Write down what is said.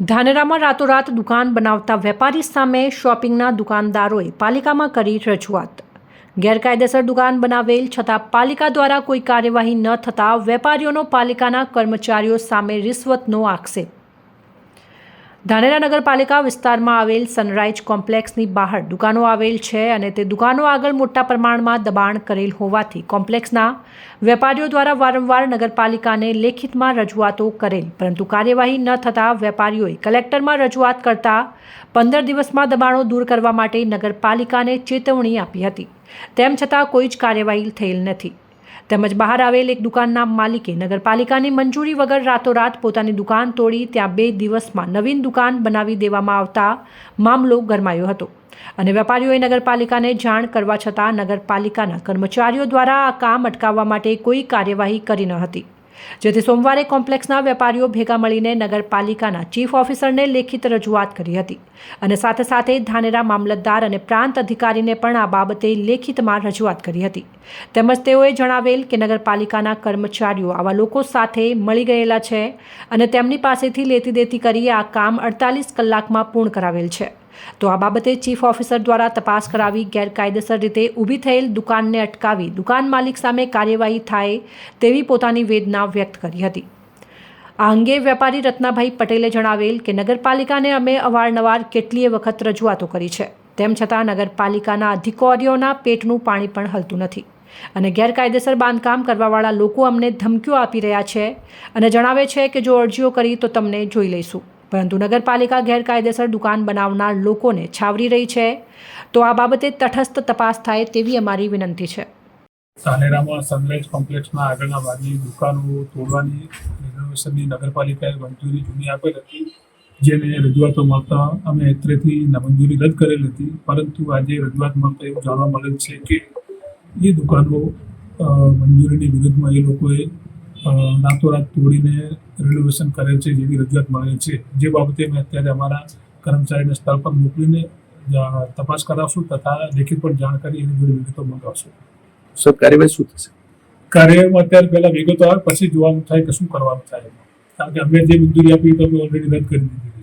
ધાનેરામાં રાતોરાત દુકાન બનાવતા વેપારી સામે શોપિંગના દુકાનદારોએ પાલિકામાં કરી રજૂઆત. ગેરકાયદેસર દુકાન બનાવેલ છતાં પાલિકા દ્વારા કોઈ કાર્યવાહી ન થતાં વેપારીઓનો પાલિકાના કર્મચારીઓ સામે રિશ્વતનો આક્ષેપ. ધાનેરા નગરપાલિકા વિસ્તારમાં આવેલ સનરાઇઝ કોમ્પ્લેક્સની બહાર દુકાનો આવેલ છે અને તે દુકાનો આગળ મોટા પ્રમાણમાં દબાણ કરેલ હોવાથી કોમ્પ્લેક્સના વેપારીઓ દ્વારા વારંવાર નગરપાલિકાને લેખિતમાં રજૂઆતો કરેલ, પરંતુ કાર્યવાહી ન થતાં વેપારીઓએ કલેક્ટરમાં રજૂઆત કરતા પંદર દિવસમાં દબાણો દૂર કરવા માટે નગરપાલિકાને ચેતવણી આપી હતી. તેમ છતાં કોઈ જ કાર્યવાહી થયેલ નથી. તેમજ બહાર આવેલ એક દુકાનના માલિકે નગરપાલિકાની મંજૂરી વગર રાતોરાત પોતાની દુકાન તોડી ત્યાં બે દિવસમાં નવીન દુકાન બનાવી દેવામાં આવતા મામલો ગરમાયો હતો. અને વેપારીઓએ નગરપાલિકાને જાણ કરવા છતાં નગરપાલિકાના કર્મચારીઓ દ્વારા આ કામ અટકાવવા માટે કોઈ કાર્યવાહી કરી ન હતી. જેથી સોમવારે કોમ્પ્લેક્સના વેપારીઓ ભેગા મળીને નગરપાલિકાના ચીફ ઓફિસરને લેખિત રજૂઆત કરી હતી અને સાથે સાથે ધાનેરા મામલતદાર અને પ્રાંત અધિકારીને પણ આ બાબતે લેખિતમાં રજૂઆત કરી હતી. તેમજ તેઓએ જણાવેલ કે નગરપાલિકાના કર્મચારીઓ આવા લોકો સાથે મળી ગયેલા છે અને તેમની પાસેથી લેતી દેતી કરી આ કામ અડતાલીસ કલાકમાં પૂર્ણ કરાવેલ છે. તો આ બાબતે ચીફ ઓફિસર દ્વારા તપાસ કરાવી ગેરકાયદેસર રીતે ઊભી થયેલ દુકાનને અટકાવી દુકાન માલિક સામે કાર્યવાહી થાય તેવી પોતાની વેદના વ્યક્ત કરી હતી. આ અંગે વેપારી રત્નાભાઈ પટેલે જણાવેલ કે નગરપાલિકાને અમે અવારનવાર કેટલીય વખત રજૂઆતો કરી છે. તેમ છતાં નગરપાલિકાના અધિકારીઓના પેટનું પાણી પણ હલતું નથી અને ગેરકાયદેસર બાંધકામ કરવાવાળા લોકો અમને ધમકીઓ આપી રહ્યા છે અને જણાવે છે કે જો અરજીઓ કરી તો તમને જોઈ લઈશું. પરંતુ નગરપાલિકા ગેરકાયદેસર દુકાન બનાવનાર લોકોને છાવરી રહી છે. તો આ બાબતે તટસ્થ તપાસ થાય તેવી અમારી વિનંતી છે. સાનેરામાં સનલાઇટ કોમ્પ્લેક્સના આગળના ભાગની દુકાનો તોડવાની રિનોવેશનની નગરપાલિકાએ મંજૂરી જૂની આપેલ હતી, જેને રજૂઆતો મળતા અમે અત્રેથી મંજૂરી રદ કરેલ હતી. પરંતુ આજે રજૂઆત મળતા એવું જાણવા મળેલ છે કે એ દુકાનો મંજૂરીની વિરુદ્ધમાં એ લોકોએ રાતોરાત તોડીને રિનોવેશન કરેલ છે જેવી રજૂઆત મળેલ છે. જે બાબતે અમે અત્યારે અમારા કર્મચારીને સ્થળ પર મોકલીને તપાસ કરાવશું તથા લેખિત પણ જાણ કરી એની જોડે વિગતો મંગાવશું. સર કાર્યવાહી શું થશે? કાર્યમાં અત્યારે પહેલાં વિગતો આવે પછી જોવાનું થાય કે શું કરવાનું થાય. કારણ કે અમે જે મંજૂરી આપી તો ઓલરેડી રદ કરી દીધી